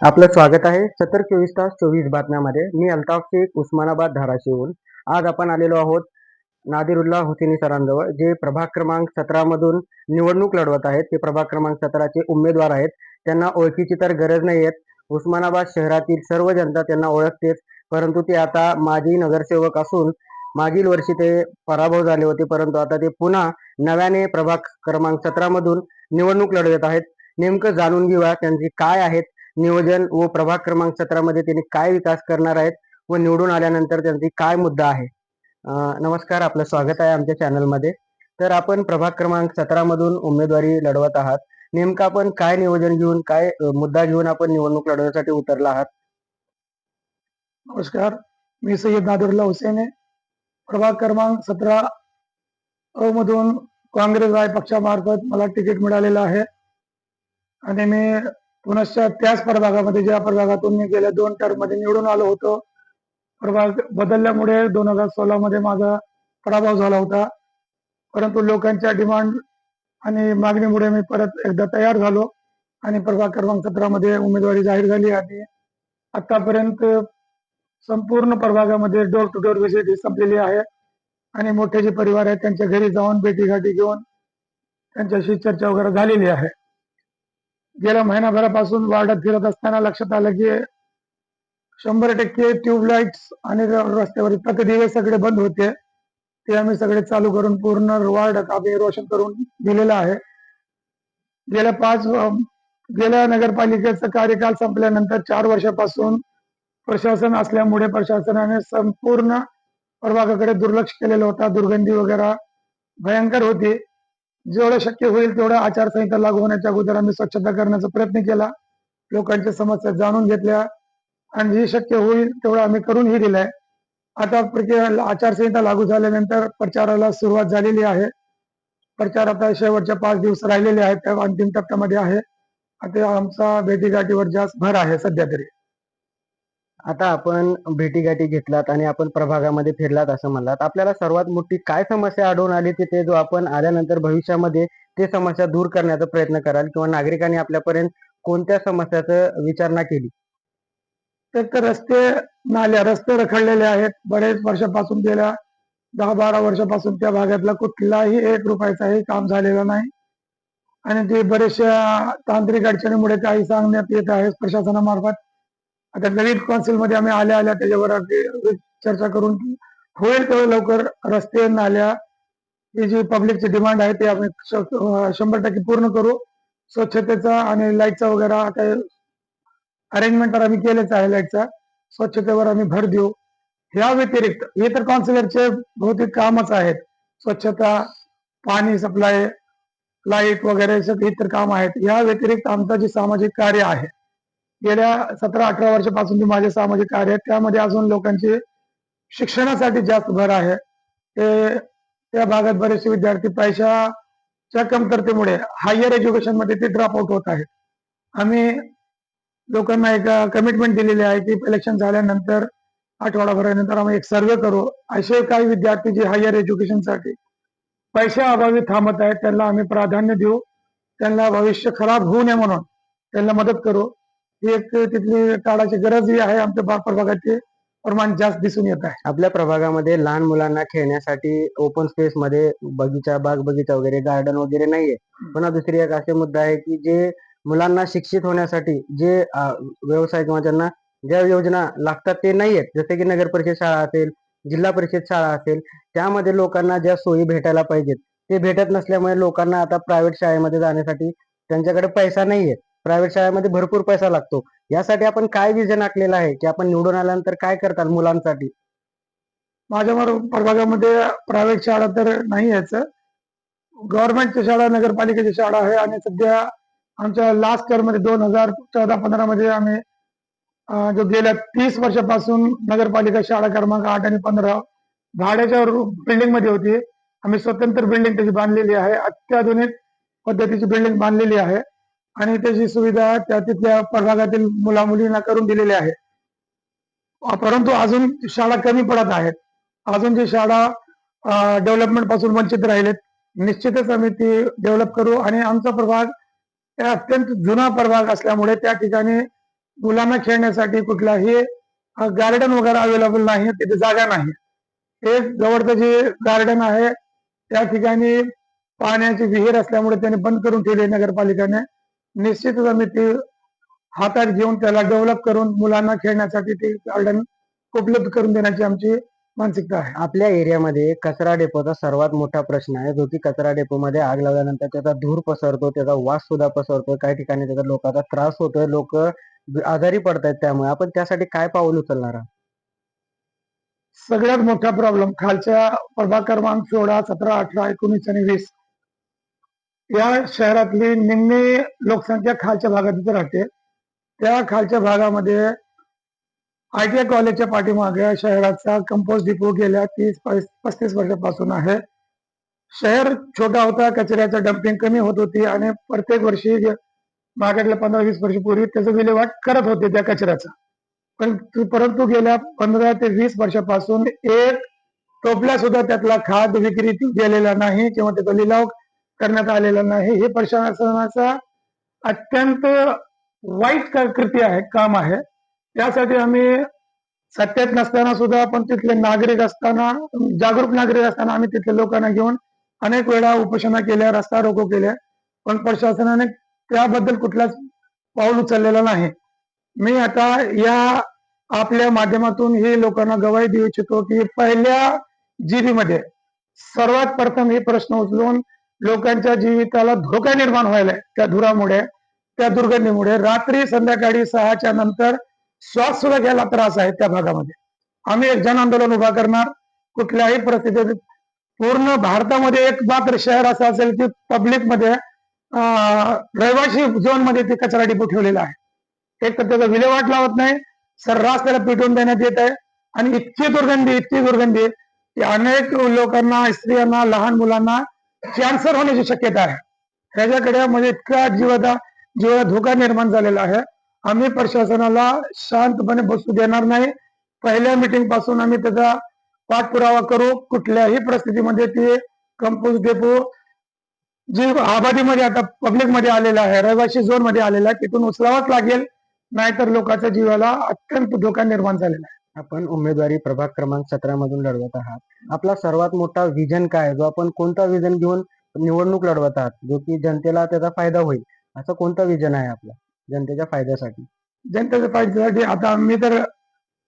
आपलं स्वागत आहे. सत्तर चोवीस तास चोवीस बातम्यामध्ये. मी अल्ताफ शेख उस्मानाबाद धाराशिवून आज आपण आलेलो आहोत नादिरुल्ला हुसेनी सरांजवळ जे प्रभाग क्रमांक सतरामधून निवडणूक लढवत आहेत. ते प्रभाग क्रमांक सतराचे उमेदवार आहेत. त्यांना ओळखीची तर गरज नाही आहेत उस्मानाबाद शहरातील सर्व जनता त्यांना ओळखतेच. परंतु ते आता माजी नगरसेवक असून मागील वर्षी ते पराभव झाले होते. परंतु आता ते पुन्हा नव्याने प्रभाग क्रमांक सतरामधून निवडणूक लढवत आहेत. नेमकं जाणून घेऊया त्यांची काय आहेत नियोजन व प्रभाग क्रमांक सतरामध्ये त्यांनी काय विकास करणार आहेत व निवडून आल्यानंतर त्यांची काय मुद्दा आहे? नमस्कार आपलं स्वागत आहे आमच्या चॅनलमध्ये. तर आपण प्रभाग क्रमांक सतरामधून उमेदवारी लढवत आहात. नेमकं आपण काय नियोजन घेऊन काय मुद्दा घेऊन आपण निवडणूक लढवण्यासाठी उतरला आहात? नमस्कार मी सय्यद नादुरला हुसेन आहे. प्रभाग क्रमांक सतरा अ मधून काँग्रेस राय पक्षामार्फत मला तिकीट मिळालेलं आहे. आणि मी पुनश्च त्याच प्रभागामध्ये ज्या प्रभागातून मी गेल्या दोन टर्ममध्ये निवडून आलो होतो प्रभाग बदलल्यामुळे दोन हजार सोळा मध्ये माझा पराभव झाला होता. परंतु लोकांच्या डिमांड आणि मागणीमुळे मी परत एकदा तयार झालो आणि प्रभाग क्रमांक सतरा मध्ये उमेदवारी जाहीर झाली आणि आतापर्यंत संपूर्ण प्रभागामध्ये डोर टू डोर विजिट ही संपलेली आहे. आणि मोठे जे परिवार आहेत त्यांच्या घरी जाऊन भेटीगाठी घेऊन त्यांच्याशी चर्चा वगैरे झालेली आहे. गेल्या महिनाभरापासून वार्डात फिरत असताना लक्षात आलं की शंभर टक्के ट्यूबलाईट्स आणि रस्त्यावर रस्त्यावरील सगळे बंद होते. ते आम्ही सगळे चालू करून पूर्ण वार्ड आम्ही रोशन करून दिलेलं आहे. गेल्या पाच गेल्या नगरपालिकेचा कार्यकाल संपल्यानंतर चार वर्षापासून प्रशासन असल्यामुळे प्रशासनाने संपूर्ण प्रभागाकडे दुर्लक्ष केलेलं होता. दुर्गंधी वगैरे भयंकर होती. जेवढं शक्य होईल तेवढं आचारसंहिता लागू होण्याच्या अगोदर आम्ही स्वच्छता करण्याचा प्रयत्न केला. लोकांच्या समस्या जाणून घेतल्या. आणि जे शक्य होईल तेवढं आम्ही करूनही दिलंय. आता प्रक्रिया आचारसंहिता लागू झाल्यानंतर प्रचाराला सुरुवात झालेली आहे. प्रचार आता शेवटच्या पाच दिवस राहिलेले आहेत. त्या अंतिम टप्प्यामध्ये आहे. आता आमचा भेटीगाठीवर जास्त भर आहे सध्या तरी. आता आपण भेटीगाठी घेतलात आणि आपण प्रभागामध्ये फिरलात असं म्हणलात. आपल्याला सर्वात मोठी काय समस्या आढळून आली तिथे ते जो आपण आल्यानंतर भविष्यामध्ये ते समस्या दूर करण्याचा प्रयत्न कराल किंवा नागरिकांनी आपल्यापर्यंत कोणत्या समस्याचं विचारणा केली? एक तर रस्ते नाल्या रस्ते रखडलेले आहेत. बरेच वर्षापासून गेल्या दहा बारा वर्षापासून त्या भागातला कुठलाही एक रुपयाचाही काम झालेलं नाही. आणि ते बरेचशा तांत्रिक अडचणीमुळे काही सांगण्यात येत आहे प्रशासनामार्फत. आता नवीन काउन्सिलमध्ये आम्ही आल्या आल्या त्याच्यावर अगदी चर्चा करून होईल तेवढं लवकर रस्ते नाल्या ही जी पब्लिकची डिमांड आहे ते आम्ही शंभर टक्के पूर्ण करू. स्वच्छतेचा आणि लाईटचा वगैरे आता अरेंजमेंट तर आम्ही केलेच आहे लाईटचा स्वच्छतेवर आम्ही भर देऊ. ह्या व्यतिरिक्त हे तर काउन्सिलरचे बहुतेक कामच आहेत. स्वच्छता पाणी सप्लाय लाइट वगैरे सगळे इतर काम आहेत. या व्यतिरिक्त आमचं जे सामाजिक कार्य आहे गेल्या सतरा अठरा वर्षापासून माझे सामाजिक कार्य आहे त्यामध्ये अजून लोकांची शिक्षणासाठी जास्त भर आहे. ते त्या भागात बरेचसे विद्यार्थी पैशाच्या कमतरतेमुळे हायर एज्युकेशनमध्ये ते ड्रॉप आउट होत आहेत. आम्ही लोकांना एक कमिटमेंट दिलेली आहे की इलेक्शन झाल्यानंतर आठवडाभरानंतर आम्ही एक सर्वे करू. असे काही विद्यार्थी जे हायर एज्युकेशनसाठी पैशाअभावी थांबत आहेत त्यांना आम्ही प्राधान्य देऊ. त्यांना भविष्य खराब होऊ नये म्हणून त्यांना मदत करू. एक तिथली काळाची गरजही आहे आमच्या बापर भागात ते प्रमाण जास्त दिसून येत आहे. आपल्या प्रभागामध्ये लहान मुलांना खेळण्यासाठी ओपन स्पेस मध्ये बगीचा बाग बगीचा वगैरे गार्डन वगैरे नाहीये. पण दुसरी एक असे मुद्दा आहे की जे मुलांना शिक्षित होण्यासाठी जे व्यवसाय किंवा त्यांना ज्या योजना लागतात ते नाहीयेत. जसे की नगर परिषद शाळा असेल जिल्हा परिषद शाळा असेल त्यामध्ये लोकांना ज्या सोयी भेटायला पाहिजेत ते भेटत नसल्यामुळे लोकांना आता प्रायव्हेट शाळेमध्ये जाण्यासाठी त्यांच्याकडे पैसा नाहीये. प्रायव्हेट शाळेमध्ये भरपूर पैसा लागतो. यासाठी आपण काय विजन आखलेलं आहे? की आपण निवडून आल्यानंतर काय करताल मुलांसाठी? माझ्या प्रभागामध्ये प्रायव्हेट शाळा तर नाही याच गव्हर्नमेंटची शाळा नगरपालिकेची शाळा आहे आणि सध्या आमच्या लास्ट इयरमध्ये दोन हजार चौदा पंधरा मध्ये आम्ही जो गेल्या तीस वर्षापासून नगरपालिका शाळा क्रमांक आठ आणि पंधरा भाड्याच्या बिल्डिंगमध्ये होती. आम्ही स्वतंत्र बिल्डिंग त्याची बांधलेली आहे. अत्याधुनिक पद्धतीची बिल्डिंग बांधलेली आहे. आणि त्याची सुविधा त्या तिथल्या प्रभागातील मुला मुलींना करून दिलेली आहे. परंतु अजून शाळा कमी पडत आहेत. अजून जी शाळा डेव्हलपमेंटपासून वंचित राहिलेत निश्चितच आम्ही ती डेव्हलप करू. आणि आमचा प्रभाग अत्यंत जुना प्रभाग असल्यामुळे त्या ठिकाणी मुलांना खेळण्यासाठी कुठलाही गार्डन वगैरे अवेलेबल नाही तिथे जागा नाही. एक जवळचं जे गार्डन आहे त्या ठिकाणी पाण्याची विहीर असल्यामुळे त्याने बंद करून ठेवली नगरपालिकाने नगरपालिकेने. निश्चितच आम्ही ते हातात घेऊन त्याला डेव्हलप करून मुलांना खेळण्यासाठी ते गार्डन उपलब्ध करून देण्याची आमची मानसिकता आहे. आपल्या एरियामध्ये कचरा डेपोचा सर्वात मोठा प्रश्न आहे. जो की कचरा डेपोमध्ये आग लावल्यानंतर त्याचा धूर पसरतो त्याचा वास सुद्धा पसरतो. काही ठिकाणी त्याचा लोकांचा त्रास होतोय. लोक आजारी पडतायत त्यामुळे. आपण त्यासाठी काय पाऊल उचलणार आहात? सगळ्यात मोठा प्रॉब्लेम खालच्या प्रभाग क्रमांक सोळा सतरा अठरा एकोणीस आणि वीस. या शहरातली निम्मी लोकसंख्या खालच्या भागात तिथे राहते. त्या खालच्या भागामध्ये आय टी आय कॉलेजच्या पाठीमागे शहराचा कंपोस्ट डिपो गेल्या तीस पस्तीस वर्षापासून आहे. शहर छोटा होता कचऱ्याचं डम्पिंग कमी होत होती आणि प्रत्येक वर्षी जे मागातल्या पंधरा वीस वर्षापूर्वी त्याचं विल्हेवाट करत होते त्या कचऱ्याचा. पण परंतु गेल्या पंधरा ते वीस वर्षापासून एक टोपला सुद्धा त्यातला खाद विक्री गेलेला नाही किंवा त्याचा लिलाव करण्यात आलेला नाही. हे प्रशासनाचा अत्यंत वाईट कृती आहे काम आहे. त्यासाठी आम्ही सत्तेत नसताना सुद्धा आपण तिथले नागरिक असताना जागरूक नागरिक असताना आम्ही तिथल्या लोकांना घेऊन अनेक वेळा उपोषणा केल्या रस्ता रोको केल्या. पण प्रशासनाने त्याबद्दल कुठलाच पाऊल उचललेलं नाही. मी आता या आपल्या माध्यमातून हे लोकांना गवाही देऊ इच्छितो की पहिल्या जीबी मध्ये सर्वात प्रथम हे प्रश्न उचलून लोकांच्या जीविताला धोका निर्माण व्हायला त्या धुरामुळे त्या दुर्गंधीमुळे रात्री संध्याकाळी सहाच्या नंतर श्वास सुद्धा घ्यायला त्रास आहे त्या भागामध्ये. आम्ही एक जन आंदोलन उभा करणार. कुठल्याही परिस्थितीत पूर्ण भारतामध्ये एक मात्र शहर असं असेल की पब्लिकमध्ये अं, झोनमध्ये ते कचरा डिपो ठेवलेला आहे. एक तर त्याचा विल्हेवाट लावत नाही. सर्रास त्याला पिटवून देण्यात येत आहे. आणि इतकी दुर्गंधी इतकी दुर्गंधी की अनेक लोकांना स्त्रियांना लहान मुलांना कॅन्सर होण्याची शक्यता आहे. ह्याच्याकडे म्हणजे इतका जीवाचा जीवाला धोका निर्माण झालेला आहे. आम्ही प्रशासनाला शांतपणे बसू देणार नाही. पहिल्या मिटिंगपासून आम्ही त्याचा पाठपुरावा करू. कुठल्याही परिस्थितीमध्ये ते कंपोस्ट डेपो जे आबादीमध्ये आता पब्लिकमध्ये आलेला आहे रहिवासी झोनमध्ये आलेला आहे तिथून उचलावाच लागेल. नाहीतर लोकांच्या जीवाला अत्यंत धोका निर्माण झालेला आहे. आपण उमेदवारी प्रभाग क्रमांक सतरा मधून लढवत आहात. आपला सर्वात मोठा विजन काय? आहे? जो आपण कोणता विजन घेऊन निवडणूक लढवत आहात? जो की जनतेला त्याचा फायदा होईल. असा कोणता विजन आहे आपला? जनतेच्या फायद्यासाठी. जनतेच्या फायद्यासाठी आता मी तर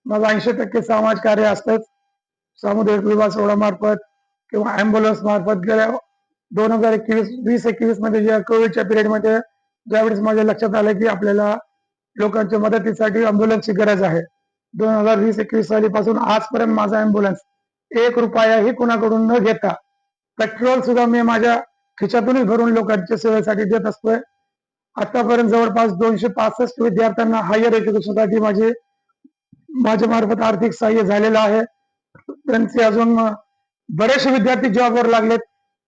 माझं ऐंशी टक्के समाज कार्य असतंच. सामुदायिक विभाग सोडा मार्फत किंवा अँब्युलन्स मार्फत गेल्या दोन हजार एकवीस वीस एकवीसमध्ये ज्या कोविडच्या पिरियडमध्ये ज्यावेळेस माझ्या लक्षात आलं की आपल्याला लोकांच्या मदतीसाठी अँब्युलन्सची गरज आहे. दोन हजार वीस एकवीस साली पासून आजपर्यंत माझा अँब्युलन्स एक रुपयाही कुणाकडून न घेता पेट्रोल सुद्धा मी माझ्या खिशातूनच भरून लोकांच्या सेवेसाठी देत असतोय. आतापर्यंत जवळपास दोनशे पासष्ट विद्यार्थ्यांना हायर एज्युकेशनसाठी माझे माझ्या मार्फत आर्थिक सहाय्य झालेलं आहे. त्यांचे अजून बरेचसे विद्यार्थी जॉबवर लागलेत.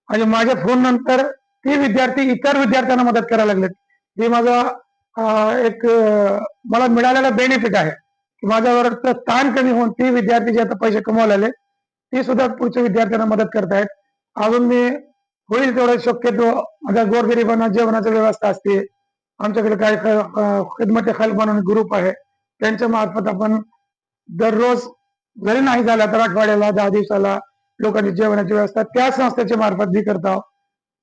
आणि माझ्या फोन नंतर ते विद्यार्थी इतर विद्यार्थ्यांना मदत करायला लागलेत. हे माझा एक मला मिळालेला बेनिफिट आहे. की माझ्यावर तर ताण कमी होऊन ते विद्यार्थी जे आता पैसे कमवायला आले ते सुद्धा पुढच्या विद्यार्थ्यांना मदत करतायत. अजून मी होईल तेवढं शक्यतो माझ्या गोरगरिबांना जेवणाची व्यवस्था असते. आमच्याकडे काही खिदमत खाल म्हणून ग्रुप आहे. त्यांच्या मार्फत आपण दररोज जरी नाही झाला तर आठवड्याला दहा दिवसाला लोकांची जेवणाची व्यवस्था त्या संस्थेच्या मार्फत बी करतो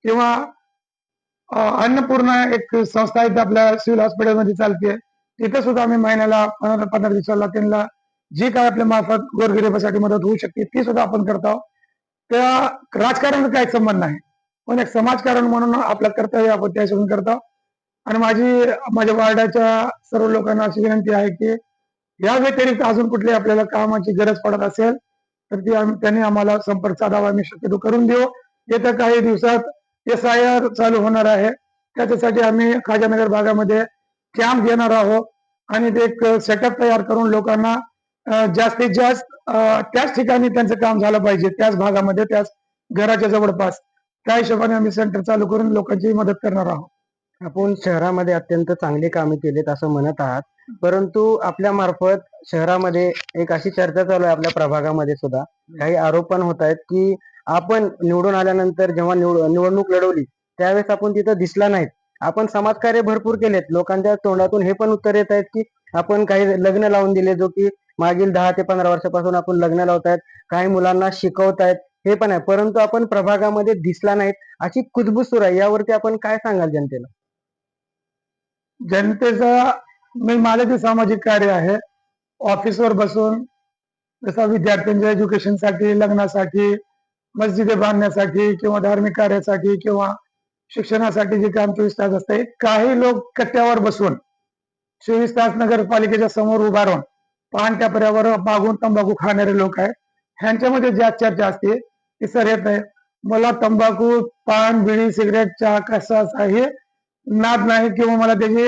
किंवा अन्नपूर्णा एक संस्था आहे आपल्या सिव्हिल हॉस्पिटलमध्ये चालते. तिथे सुद्धा आम्ही महिन्याला पंधरा पंधरा दिवसाला त्यांना जी काय आपल्या मार्फत गोरगरिबासाठी मदत होऊ शकते ती सुद्धा आपण करतो त्या राजकारणाचा काही संबंध नाही. पण एक समाजकारण म्हणून आपलं कर्तव्य आपण त्या हिशोबाने करतो आणि माझी माझ्या वार्डाच्या सर्व लोकांना अशी विनंती आहे की या व्यतिरिक्त अजून कुठली आपल्याला कामाची गरज पडत असेल तर ती आम्ही त्यांनी आम्हाला संपर्क साधावा आम्ही शक्यतो करून देऊ. येत्या काही दिवसात एस आय आर चालू होणार आहे. त्याच्यासाठी आम्ही खाजानगर भागामध्ये कॅम्प घेणार आहोत. आणि ते एक सेटअप तयार करून लोकांना जास्तीत जास्त त्याच ठिकाणी त्यांचं काम झालं पाहिजे. त्याच भागामध्ये त्याच घराच्या जवळपास. त्या हिशोबाने आम्ही सेंटर चालू करून लोकांची मदत करणार आहोत. आपण शहरामध्ये अत्यंत चांगली कामे केलीत असं म्हणत आहात. परंतु आपल्या मार्फत शहरामध्ये एक अशी चर्चा चालू आहे आपल्या प्रभागामध्ये सुद्धा. काही आरोप पण होत आहेत की आपण निवडून आल्यानंतर जेव्हा निवडणूक लढवली त्यावेळेस आपण तिथं दिसला नाहीत. आपण समाजकार्य भरपूर केलेत. लोकांच्या तोंडातून हे पण उत्तर येत आहेत की आपण काही लग्न लावून दिले जो की मागील दहा ते पंधरा वर्षापासून आपण लग्न लावतायत काही मुलांना शिकवतायत हे पण आहे. परंतु आपण प्रभागामध्ये दिसला नाहीत. अशी कुजबूज सुरू आहे. यावरती आपण काय सांगाल जनतेला? जनतेचा मी माझं जे सामाजिक कार्य आहे ऑफिसवर बसून जसं विद्यार्थ्यांच्या एज्युकेशनसाठी लग्नासाठी मस्जिदे बांधण्यासाठी किंवा धार्मिक कार्यासाठी किंवा शिक्षणासाठी जे काम चोवीस तास असते काही लोक कट्ट्यावर बसून चोवीस तास नगरपालिकेच्या समोर उभा राहून पान टपऱ्यावर मागून तंबाखू खाणारे लोक आहेत. ह्यांच्यामध्ये ज्या चर्चा असते ती सर येत नाही. मला तंबाखू पान बिडी सिगरेट चहा कसा हे नाद नाही किंवा मला त्याची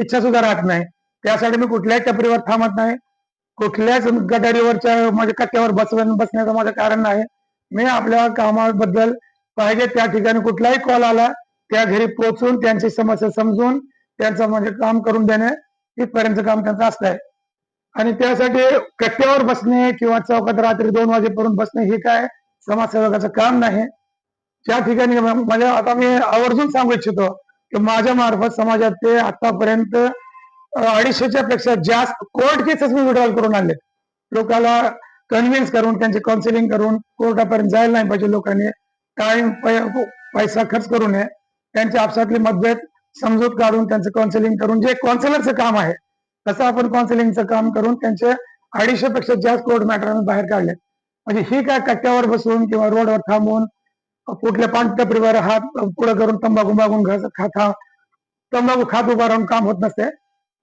इच्छा सुद्धा राहत नाही. त्यासाठी मी कुठल्याही टपरीवर थांबत नाही. कुठल्याच गटारीवरच्या म्हणजे कट्ट्यावर बसवून बसण्याचं माझं कारण नाही. मी आपल्या कामाबद्दल पाहिजे त्या ठिकाणी कुठलाही कॉल आला त्या घरी पोहोचून त्यांची समस्या समजून त्यांचं म्हणजे काम करून देणे इथपर्यंत काम त्यांचं असतं आहे. आणि त्यासाठी कट्ट्यावर बसणे किंवा चौकात रात्री दोन वाजेपर्यंत बसणे हे काय समाजसेवकाचं काम नाही. त्या ठिकाणी म्हणजे आता मी आवर्जून सांगू इच्छितो की माझ्या मार्फत समाजात ते आतापर्यंत अडीचशेच्या पेक्षा जास्त कोर्ट केसेस मी विड्रॉल करून आणले लोकांना कन्व्हिन्स करून त्यांचे काउन्सिलिंग करून कोर्टापर्यंत जायला नाही पाहिजे लोकांनी. टाइम हो, पैसा खर्च करू नये. त्यांच्या आपसातले मतभेद समजूत काढून त्यांचं काउन्सिलिंग करून जे काउन्सिलरचं काम आहे तसं आपण काउन्सिलिंगचं काम करून त्यांचे अडीचशे पेक्षा जास्त कोर्ट मॅटर बाहेर काढले. म्हणजे ही काय कट्ट्यावर बसून किंवा रोडवर थांबून कुठल्या पानटपरीवर हात पुढे करून तंबाखू मागून घास खाता तंबाखू खात उभा राहून काम होत नसते.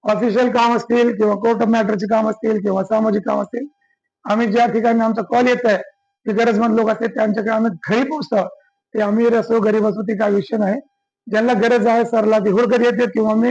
ऑफिशियल काम असतील किंवा कोर्ट मॅटरचे काम असतील किंवा सामाजिक काम असतील आम्ही ज्या ठिकाणी आमचा कॉल येत आहे ते गरजमंद लोक असते त्यांच्याकडे आम्ही घरी पोहोचतो ते आम्ही असो गरीब असो ते काय विषय नाही. ज्यांना गरज आहे सरला ते हुडकत येते किंवा मी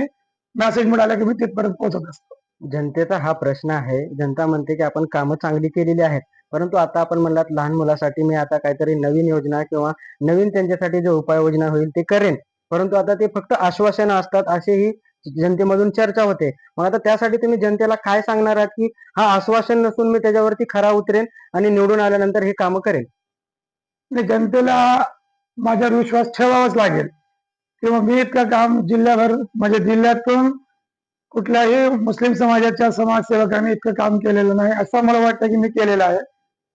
मेसेज मिळाला की मी तिथपर्यंत पोहोचत असतो. जनतेचा हा प्रश्न आहे. जनता म्हणते की आपण कामं चांगली केलेली आहेत. परंतु आता आपण म्हणलात लहान मुलासाठी मी आता काहीतरी नवीन योजना किंवा नवीन त्यांच्यासाठी जे उपाययोजना होईल ते करेन. परंतु आता ते फक्त आश्वासनं असतात. असेही जनतेमधून चर्चा होते. मग आता त्यासाठी तुम्ही जनतेला काय सांगणार आहात की हा आश्वासन नसून मी त्याच्यावरती खरा उतरेन आणि निवडून आल्यानंतर हे कामं करेन? जनतेला माझ्यावर विश्वास ठेवावाच लागेल. किंवा मी इतकं काम जिल्ह्याभर म्हणजे जिल्ह्यातून कुठल्याही मुस्लिम समाजाच्या समाजसेवकांनी इतकं काम केलेलं नाही असं मला वाटतं की मी केलेलं आहे.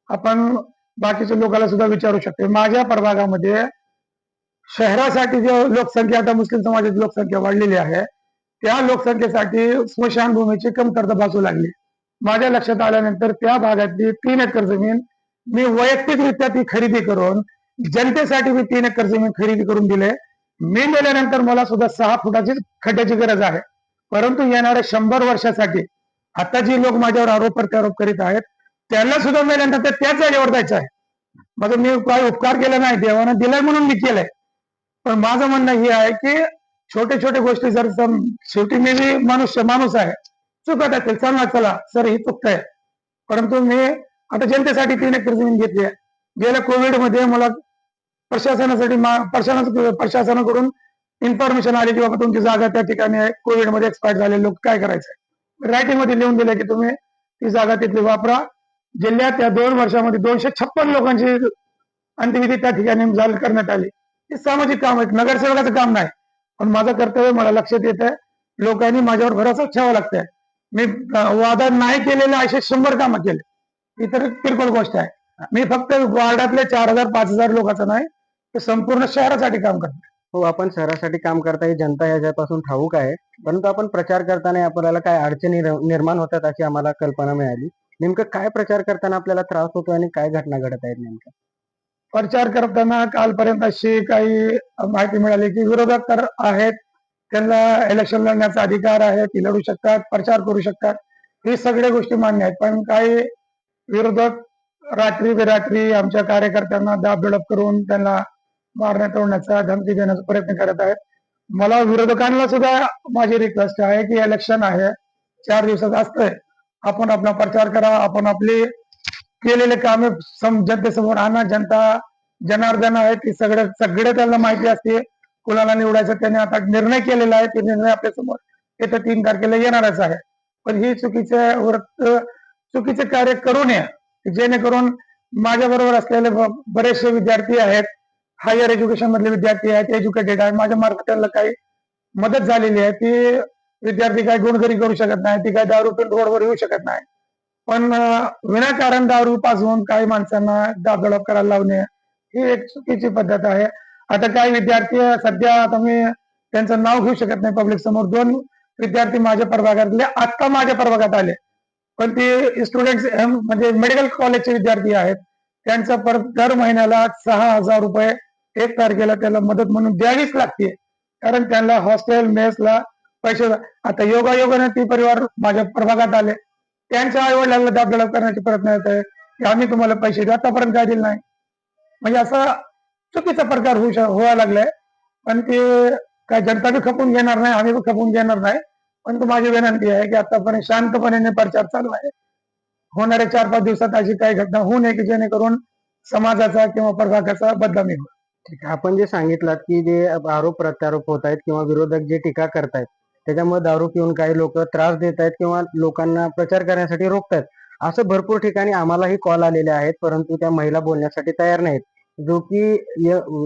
आपण बाकीच्या लोकांना सुद्धा विचारू शकते. माझ्या प्रभागामध्ये शहरासाठी जे लोकसंख्या आता मुस्लिम समाजाची लोकसंख्या वाढलेली आहे त्या लोकसंख्येसाठी स्मशानभूमीची कमतरता भासू लागली. माझ्या लक्षात आल्यानंतर त्या भागातली तीन एकर जमीन मी वैयक्तिकरित्या ती खरेदी करून जनतेसाठी मी तीन एकर जमीन खरेदी करून दिले. मी गेल्यानंतर मला सुद्धा सहा फुटाची खड्ड्याची गरज आहे. परंतु येणाऱ्या शंभर वर्षासाठी आता जी लोक माझ्यावर आरोप प्रत्यारोप करीत आहेत त्यांना सुद्धा मेल्यानंतर ते त्याच जागेवर जायचं आहे. माझं मी काय उपकार केला नाही देवानं दिलाय म्हणून मी केलंय. पण माझं म्हणणं हे आहे की छोटे छोटे गोष्टी जर शेवटी मी बी मनुष्य माणूस आहे. चुकत असेल चला चला सर ही चुकतंय. परंतु मी आता जनतेसाठी तीन जमीन घेतली आहे. गेल्या कोविडमध्ये मला प्रशासनासाठी प्रशासन प्रशासनाकडून इन्फॉर्मेशन आली की बाबा तुमची जागा त्या ठिकाणी आहे. कोविडमध्ये एक्सपायर झाले लोक काय करायचंय? रायटिंगमध्ये लिहून दिलं की तुम्ही ती जागा तिथली वापरा. जिल्ह्यात त्या दोन वर्षामध्ये दोनशे छप्पन लोकांची अंत्यविधी त्या ठिकाणी करण्यात आली. हे सामाजिक काम आहे. नगरसेवकाचं काम नाही. पण माझं कर्तव्य मला लक्षात येत आहे लोकांनी माझ्यावर भरोसा ठेवावा लागतंय. मी वादा नाही केलेले असे शंभर कामं केले. ही तर किरकोळ गोष्ट आहे. मी फक्त वार्डातले चार हजार पाच हजार लोकांचं नाही तर संपूर्ण शहरासाठी काम करतो हो आपण शहरासाठी काम करता ही जनता याच्यापासून ठाऊक आहे. परंतु आपण प्रचार करताना आपल्याला काय अडचणी निर्माण होतात अशी आम्हाला कल्पना मिळाली. नेमकं काय प्रचार करताना आपल्याला त्रास होतो आणि काय घटना घडत आहेत नेमक्या प्रचार करताना कालपर्यंत अशी काही माहिती मिळाली की विरोधक तर आहेत. त्यांना इलेक्शन लढण्याचा अधिकार आहे. ती लढू शकतात प्रचार करू शकतात. हे सगळ्या गोष्टी मान्य आहेत. पण काही विरोधक रात्री बेरात्री आमच्या कार्यकर्त्यांना दाब दडप करून त्यांना मारण्यात तोडण्याचा धमकी देण्याचा प्रयत्न करत आहेत. मला विरोधकांना सुद्धा माझी रिक्वेस्ट आहे की इलेक्शन आहे. चार दिवसात असतंय. आपण आपला प्रचार करा. आपण आपली केलेले कामे सम जनतेसमोर आणा जनता जनार्दन आहे ते सगळे सगळे त्यांना माहिती असते. कुणाला निवडायचं त्याने आता निर्णय केलेला आहे ते निर्णय आपल्यासमोर येत्या तीन तारखेला येणारच आहे. पण ही चुकीचे व्रत चुकीचे कार्य करू नये जेणेकरून माझ्या बरोबर असलेले बरेचसे विद्यार्थी आहेत हायर एज्युकेशन मधले विद्यार्थी आहेत एज्युकेटेड आहेत माझ्या मार्फत काही मदत झालेली आहे ती विद्यार्थी काय गुणगरी करू शकत नाही ती काय दारू पिऊन रोडवर येऊ शकत नाही. पण विनाकारण दारू पाजवून काही माणसांना दाबदडप करायला लावणे ही एक चुकीची पद्धत आहे. आता काही विद्यार्थी सध्या आता मी त्यांचं नाव घेऊ शकत नाही पब्लिक समोर. दोन विद्यार्थी माझ्या प्रभागातले आत्ता माझ्या प्रभागात आले. पण ते स्टुडंट म्हणजे मेडिकल कॉलेजचे विद्यार्थी आहेत. त्यांचा पर दर महिन्याला सहा हजार रुपये एक तारखेला त्याला मदत म्हणून द्यावीच लागते. कारण त्यांना हॉस्टेल मेसला पैसे आता योगायोगाने ती परिवार माझ्या प्रभागात आले. त्यांच्या आई वडिलांना दाबदडप करण्याचे प्रयत्न येत आहे. की आम्ही तुम्हाला पैसे देऊ. आतापर्यंत काय दिले नाही. म्हणजे असा चुकीचा प्रकार होऊ व्हायला लागलाय पण ते काय जनता बी खपून घेणार नाही आम्ही बी खपून घेणार नाही. पण माझी विनंती आहे की आतापर्यंत शांतपणे प्रचार चालू आहे. होणाऱ्या चार पाच दिवसात अशी काही घटना होऊ नये की जेणेकरून समाजाचा किंवा प्रभागाचा बदनामी होईल ठीक आपण जे सांगितलं की जे आरोप प्रत्यारोप होत आहेत किंवा विरोधक जे टीका करतायत त्याच्यामुळे दारू पिऊन काही लोक त्रास देत आहेत किंवा लोकांना प्रचार करण्यासाठी रोखतायत असं भरपूर ठिकाणी आम्हालाही कॉल आलेले आहेत परंतु त्या महिला बोलण्यासाठी तयार नाहीत. जो की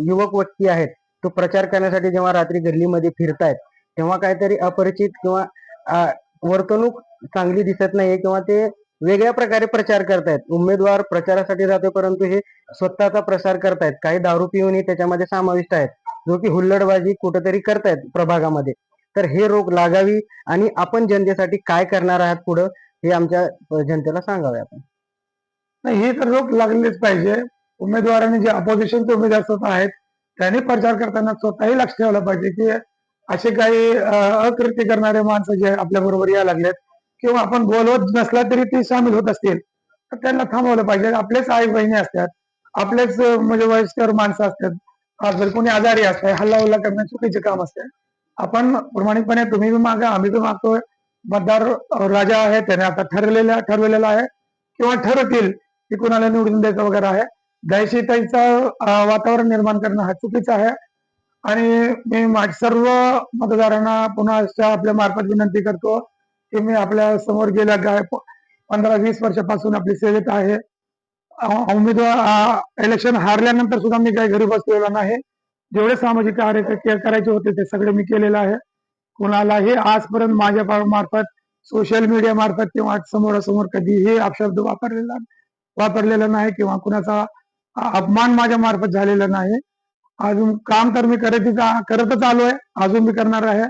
युवक व्यक्ती आहेत तो प्रचार करण्यासाठी जेव्हा रात्री गल्लीमध्ये फिरतायत तेव्हा काहीतरी अपरिचित किंवा वर्तणूक चांगली दिसत नाहीये किंवा ते वेगळ्या प्रकारे प्रचार करतायत. उमेदवार प्रचारासाठी जातो परंतु हे स्वतःचा प्रसार करतायत. काही दारू पिऊनही त्याच्यामध्ये समाविष्ट आहेत. जो की हुल्लडबाजी कुठेतरी करतायत प्रभागामध्ये. तर हे रोग लागावी आणि आपण जनतेसाठी काय करणार आहात पुढं हे आमच्या जनतेला सांगावे आपण. नाही हे तर रोग लागलेच पाहिजे. उमेदवारांनी जे अपोजिशनचे उमेदवार स्वतः आहेत त्यांनी प्रचार करताना स्वतःही लक्ष ठेवलं पाहिजे की असे काही अकृत्य करणारे माणसं जे आपल्या बरोबर या लागलेत किंवा आपण बोलवत नसला तरी ते सामील होत असतील तर त्यांना थांबवलं पाहिजे. आपलेच आई बहिणी असतात आपलेच म्हणजे वयस्कर माणसं असतात. जर कोणी आजारी असतात हल्ला उल्ला करणं चुकीचे काम असते. आपण प्रामाणिकपणे तुम्ही बी मागा आम्ही बी मागतोय. मतदार राजा आहे त्याने आता ठरलेला ठरवलेला आहे. किंवा ठरवतील की कुणाला निवडून द्यायचं वगैरे आहे. दहशतीचं वातावरण निर्माण करणं हा चुकीचं आहे. आणि मी माझ्या सर्व मतदारांना पुन्हा अशा आपल्या मार्फत विनंती करतो की मी आपल्यासमोर गेल्या काय पंधरा वीस वर्षापासून आपली सेवेत आहे. उमेदवार इलेक्शन हारल्यानंतर सुद्धा मी काही घरी बसलेला नाही. जेवढे सामाजिक कार्य करायचे होते ते सगळे मी केलेलं आहे. कुणालाही आजपर्यंत माझ्या मार्फत सोशल मीडिया मार्फत किंवा समोरासमोर कधीही अपशब्द वापरलेला वापरलेला नाही किंवा कुणाचा अपमान माझ्या मार्फत झालेला नाही. अजून काम तर मी करतच करतच आलो आहे अजून मी करणार आहे.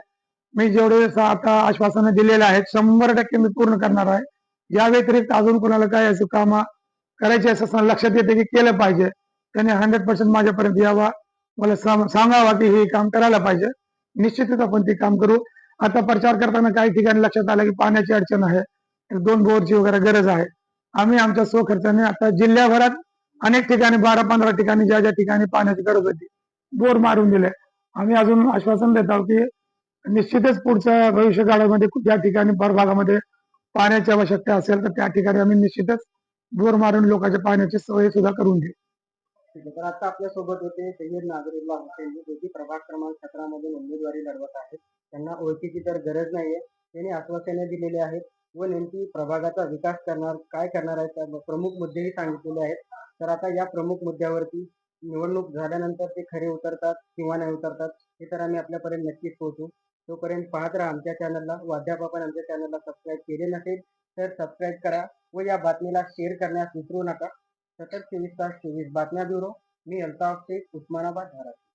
मी जेवढे आता आश्वासनं दिलेले आहेत शंभर टक्के मी पूर्ण करणार आहे. या व्यतिरिक्त अजून कोणाला काय असं काम करायचे असं लक्षात येते की केलं पाहिजे. त्याने हंड्रेड पर्सेंट माझ्यापर्यंत यावा. मला सांग- सांगावा की हे काम करायला पाहिजे. निश्चितच आपण ते काम करू. आता प्रचार करताना काही ठिकाणी लक्षात आलं की पाण्याची अडचण आहे. दोन बोरची वगैरे गरज आहे. आम्ही आमच्या स्वखर्चाने आता जिल्ह्याभरात अनेक ठिकाणी बारा पंधरा ठिकाणी ज्या ज्या ठिकाणी पाण्याची गरज होती बोर मारून दिले. आम्ही अजून आश्वासन देत आहोत की निश्चितच पुढच्या भविष्य काळामध्ये ज्या ठिकाणी भागामध्ये पाण्याची आवश्यकता असेल तर त्या ठिकाणी आम्ही निश्चितच बोर मारून लोकांच्या पाण्याची सोय सुद्धा करून घेऊ. ठीक आहे. तर आता आपल्यासोबत होते सय्यद नागरिकला हुसेन जे की प्रभाग क्रमांक सतरा मधून उमेदवारी लढवत आहेत. त्यांना ओळखीची तर गरज नाहीये. त्यांनी आश्वासने दिलेली आहेत. व नेमकी प्रभागाचा विकास करणार काय करणार आहे त्या प्रमुख मुद्देही सांगितलेले आहेत. तर आता या प्रमुख मुद्द्यावरती निवडणूक झाल्यानंतर ते खरे उतरतात किंवा नाही उतरतात हे तर आम्ही आपल्यापर्यंत नक्कीच पोहोचू. तोपर्यंत पाहत राहा आमच्या चॅनलला व अद्याप आपण आमच्या चॅनलला सबस्क्राईब केले नसेल तर सबस्क्राईब करा व या बातमीला शेअर करण्यास विसरू नका. सतत चोवीस तास चोवीस बातम्या ब्युरो मी अल्ताफ शेख उस्मानाबाद धाराशिव